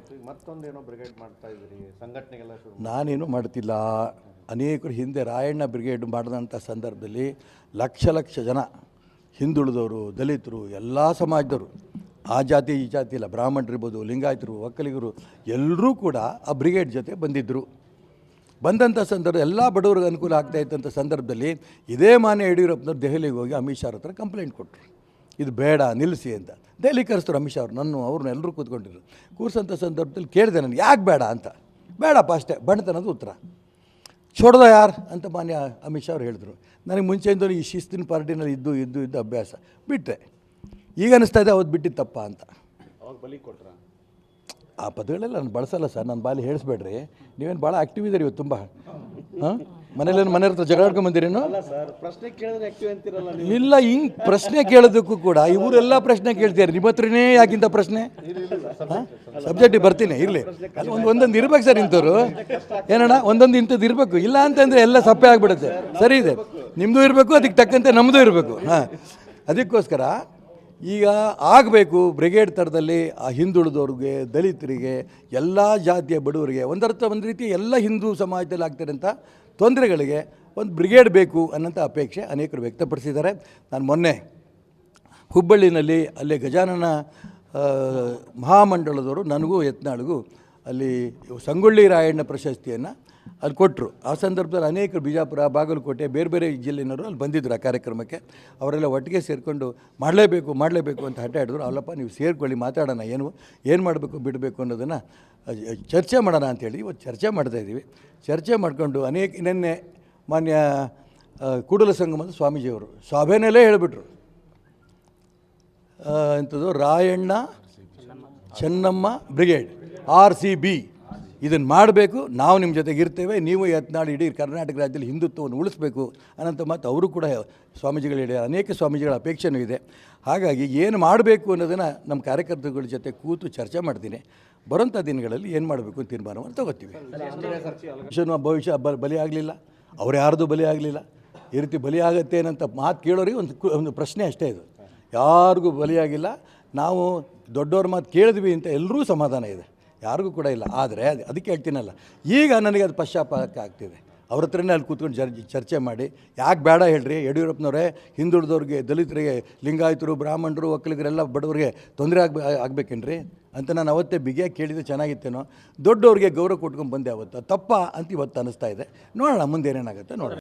ಆಯ್ತು. ಮತ್ತೊಂದೇನೋ ಬ್ರಿಗೇಡ್ ಮಾಡ್ತಾ ಇದ್ದೀರಿ? ಸಂಘಟನೆಗೆಲ್ಲ ನಾನೇನು ಮಾಡ್ತಿಲ್ಲ. ಅನೇಕರು ಹಿಂದೆ ರಾಯಣ್ಣ ಬ್ರಿಗೇಡ್ ಮಾಡಿದಂಥ ಸಂದರ್ಭದಲ್ಲಿ ಲಕ್ಷ ಲಕ್ಷ ಜನ ಹಿಂದುಳಿದವರು, ದಲಿತರು, ಎಲ್ಲ ಸಮಾಜದವರು, ಆ ಜಾತಿ ಈ ಜಾತಿ ಇಲ್ಲ ಬ್ರಾಹ್ಮಣರಿರ್ಬೋದು ಲಿಂಗಾಯತರು, ಒಕ್ಕಲಿಗರು, ಎಲ್ಲರೂ ಕೂಡ ಆ ಬ್ರಿಗೇಡ್ ಜೊತೆ ಬಂದಿದ್ದರು ಬಂದಂಥ ಸಂದರ್ಭ, ಎಲ್ಲ ಬಡವರಿಗೆ ಅನುಕೂಲ ಆಗ್ತಾ ಇದ್ದಂಥ ಸಂದರ್ಭದಲ್ಲಿ ಇದೇ ಮಾನ್ಯ ಯಡಿಯೂರಪ್ಪನವ್ರು ದೆಹಲಿಗೆ ಹೋಗಿ ಅಮಿತ್ ಶಾ ಹತ್ರ ಕಂಪ್ಲೇಂಟ್ ಕೊಟ್ಟರು ಇದು ಬೇಡ ನಿಲ್ಲಿಸಿ ಅಂತ. ದೆಹಲಿ ಕರೆಸ್ತಾರೆ ಅಮಿತ್ ಶಾ ಅವ್ರು ನನ್ನ ಅವ್ರನ್ನ ಎಲ್ಲರೂ ಕೂತ್ಕೊಂಡಿದ್ರು. ಕೂರ್ಸಂಥ ಸಂದರ್ಭದಲ್ಲಿ ಕೇಳಿದೆ ನನಗೆ ಯಾಕೆ ಬೇಡ ಅಂತ. ಬೇಡಪ್ಪ ಅಷ್ಟೇ ಬಣ್ತನದು ಉತ್ತರ. ಚೊಡ್ದ ಯಾರು ಅಂತ ಮಾನ್ಯ ಅಮಿತ್ ಶಾ ಅವ್ರು ಹೇಳಿದ್ರು. ನನಗೆ ಮುಂಚೆಯಿಂದ ಈ ಶಿಸ್ತಿನ ಪಾರ್ಟಿನಲ್ಲಿ ಇದ್ದು ಇದ್ದು ಇದ್ದು ಅಭ್ಯಾಸ. ಬಿಟ್ಟರೆ ಈಗ ಅನಿಸ್ತಾ ಇದೆ ಅವತ್ತು ಬಿಟ್ಟಿದ್ದು ತಪ್ಪ ಅಂತ. ಅವಾಗ ಬಲಿ ಕೊಟ್ರ? ಆ ಪದಗಳೆಲ್ಲ ನಾನು ಬಳಸಲ್ಲ ಸರ್ ನನ್ನ ಬಾಲಿ ಹೇಳಿಸ್ಬೇಡ್ರಿ. ನೀವೇನು ಭಾಳ ಆ್ಯಕ್ಟಿವ್ ಇದ್ದೀರಿ ಇವತ್ತು ತುಂಬ. ಹಾಂ? ಮನೇಲಿ ಮನೆ ಹತ್ರ ಜಗಳಾಡ್ಕೊಂಡ್ ಬಂದಿರೇನು ಪ್ರಶ್ನೆ ಕೇಳಿದ್ರೆ ಅಂತಿರಲ್ಲ ಇಲ್ಲ ಹಿಂಗೆ ಪ್ರಶ್ನೆ ಕೇಳೋದಕ್ಕೂ ಕೂಡ ಇವರೆಲ್ಲ ಪ್ರಶ್ನೆ ಕೇಳ್ತಾರೆ ನಿಮ್ಮ ಹತ್ರನೇ ಯಾಕಿಂತ ಪ್ರಶ್ನೆ? ಸಬ್ಜೆಕ್ಟಿಗೆ ಬರ್ತೀನಿ ಇರಲಿ. ಒಂದ್ ಒಂದು ಒಂದೊಂದು ಇರ್ಬೇಕು ಸರ್ ಇಂಥವ್ರು. ಏನಣ್ಣ ಒಂದೊಂದು ಇಂಥದ್ದು ಇರಬೇಕು. ಇಲ್ಲ ಅಂತಂದರೆ ಎಲ್ಲ ಸಪ್ಪೆ ಆಗಿಬಿಡುತ್ತೆ. ಸರಿ ಇದೆ. ನಿಮ್ಮದು ಇರಬೇಕು ಅದಕ್ಕೆ ತಕ್ಕಂತೆ ನಮ್ಮದು ಇರಬೇಕು. ಹಾಂ. ಅದಕ್ಕೋಸ್ಕರ ಈಗ ಆಗಬೇಕು ಬ್ರಿಗೇಡ್ ಥರದಲ್ಲಿ ಆ ಹಿಂದುಳಿದವ್ರಿಗೆ, ದಲಿತರಿಗೆ, ಎಲ್ಲ ಜಾತಿಯ ಬಡವರಿಗೆ. ಒಂದರ್ಥ ಒಂದು ರೀತಿ ಎಲ್ಲ ಹಿಂದೂ ಸಮಾಜದಲ್ಲಿ ಆಗ್ತಿರೋಂಥ ತೊಂದರೆಗಳಿಗೆ ಒಂದು ಬ್ರಿಗೇಡ್ ಬೇಕು ಅನ್ನೋಂಥ ಅಪೇಕ್ಷೆ ಅನೇಕರು ವ್ಯಕ್ತಪಡಿಸಿದ್ದಾರೆ. ನಾನು ಮೊನ್ನೆ ಹುಬ್ಬಳ್ಳಿನಲ್ಲಿ ಅಲ್ಲಿ ಗಜಾನನ ಮಹಾಮಂಡಲದವರು ನನಗೂ ಯತ್ನಾಳಿಗೂ ಅಲ್ಲಿ ಸಂಗೊಳ್ಳಿ ರಾಯಣ್ಣ ಪ್ರಶಸ್ತಿಯನ್ನು ಅಲ್ಲಿ ಕೊಟ್ಟರು ಆ ಸಂದರ್ಭದಲ್ಲಿ ಅನೇಕರು ಬಿಜಾಪುರ, ಬಾಗಲಕೋಟೆ, ಬೇರೆ ಬೇರೆ ಜಿಲ್ಲೆಯವರು ಅಲ್ಲಿ ಬಂದಿದ್ದರು ಆ ಕಾರ್ಯಕ್ರಮಕ್ಕೆ. ಅವರೆಲ್ಲ ಒಟ್ಟಿಗೆ ಸೇರಿಕೊಂಡು ಮಾಡಲೇಬೇಕು ಮಾಡಲೇಬೇಕು ಅಂತ ಹಠ ಹಿಡಿದ್ರು. ಅಲ್ಲಪ್ಪ, ನೀವು ಸೇರಿಕೊಳ್ಳಿ, ಮಾತಾಡೋಣ. ಏನು ಏನು ಮಾಡಬೇಕು, ಬಿಡಬೇಕು ಅನ್ನೋದನ್ನು ಚರ್ಚೆ ಮಾಡೋಣ ಅಂಥೇಳಿ ಇವತ್ತು ಚರ್ಚೆ ಮಾಡ್ತಾ ಇದ್ದೀವಿ. ಚರ್ಚೆ ಮಾಡಿಕೊಂಡು ಅನೇಕ ನಿನ್ನೆ ಮಾನ್ಯ ಕೂಡಲ ಸಂಗಮದ ಸ್ವಾಮೀಜಿಯವರು ಸಭೆನಲ್ಲೇ ಹೇಳಿಬಿಟ್ರು. ಎಂಥದ್ದು? Rayanna Chennamma brigade, R C B. ಇದನ್ನು ಮಾಡಬೇಕು, ನಾವು ನಿಮ್ಮ ಜೊತೆಗೆ ಇರ್ತೇವೆ, ನೀವು ಯತ್ನಾಡಿ ಇಡೀ ಕರ್ನಾಟಕ ರಾಜ್ಯದಲ್ಲಿ ಹಿಂದುತ್ವವನ್ನು ಉಳಿಸ್ಬೇಕು ಅನ್ನೋಂಥ ಮತ್ತು ಅವರು ಕೂಡ ಸ್ವಾಮೀಜಿಗಳು ಹೇಳಿ ಅನೇಕ ಸ್ವಾಮೀಜಿಗಳ ಅಪೇಕ್ಷೆನೂ ಇದೆ. ಹಾಗಾಗಿ ಏನು ಮಾಡಬೇಕು ಅನ್ನೋದನ್ನು ನಮ್ಮ ಕಾರ್ಯಕರ್ತರುಗಳ ಜೊತೆ ಕೂತು ಚರ್ಚೆ ಮಾಡ್ತೀನಿ. ಬರೋಂಥ ದಿನಗಳಲ್ಲಿ ಏನು ಮಾಡಬೇಕು ಅಂತ ತೀರ್ಮಾನವನ್ನು ತಗೋತೀವಿ. ಭವಿಷ್ಯ ಬ, ಬಲಿ ಆಗಲಿಲ್ಲ, ಅವ್ರು ಯಾರ್ದು ಬಲಿ ಆಗಲಿಲ್ಲ, ಈ ರೀತಿ ಬಲಿ ಆಗತ್ತೆ ಮಾತು ಕೇಳೋರಿಗೆ ಒಂದು ಒಂದು ಪ್ರಶ್ನೆ ಅಷ್ಟೇ ಇದು. ಯಾರಿಗೂ ಬಲಿಯಾಗಿಲ್ಲ ನಾವು ದೊಡ್ಡವ್ರ ಮಾತು ಕೇಳಿದ್ವಿ ಅಂತ ಎಲ್ಲರೂ ಸಮಾಧಾನ ಇದೆ. ಯಾರಿಗೂ ಕೂಡ ಇಲ್ಲ. ಆದರೆ ಅದು ಅದಕ್ಕೆ ಹೇಳ್ತೀನಲ್ಲ, ಈಗ ನನಗೆ ಅದು ಪಶ್ಚಾತ್ತಾಪ ಆಗ್ತಿದೆ. ಅವ್ರ ಹತ್ರನೇ ಅಲ್ಲಿ ಕೂತ್ಕೊಂಡು ಜರ್ ಚರ್ಚೆ ಮಾಡಿ, ಯಾಕೆ ಬೇಡ ಹೇಳ್ರಿ? ಯಡಿಯೂರಪ್ಪನವರೇ, ಹಿಂದುಳಿದವ್ರಿಗೆ, ದಲಿತರಿಗೆ, ಲಿಂಗಾಯತರು, ಬ್ರಾಹ್ಮಣರು, ಒಕ್ಕಲಿಗರೆಲ್ಲ ಬಡವರಿಗೆ ತೊಂದರೆ ಆಗ್ಬೇ ಆಗ್ಬೇಕೇನ್ರಿ? ಅಂತ ನಾನು ಅವತ್ತೇ ಬಿಗಿಯಾಗಿ ಕೇಳಿದ್ರೆ ಚೆನ್ನಾಗಿತ್ತೇನೋ. ದೊಡ್ಡವ್ರಿಗೆ ಗೌರವ ಕೊಟ್ಕೊಂಡು ಬಂದೆ ಅವತ್ತು. ತಪ್ಪ ಅಂತ ಇವತ್ತು ಅನ್ನಿಸ್ತಾ ಇದೆ. ನೋಡೋಣ ಮುಂದೆ ಏನೇನಾಗುತ್ತೆ ನೋಡೋಣ.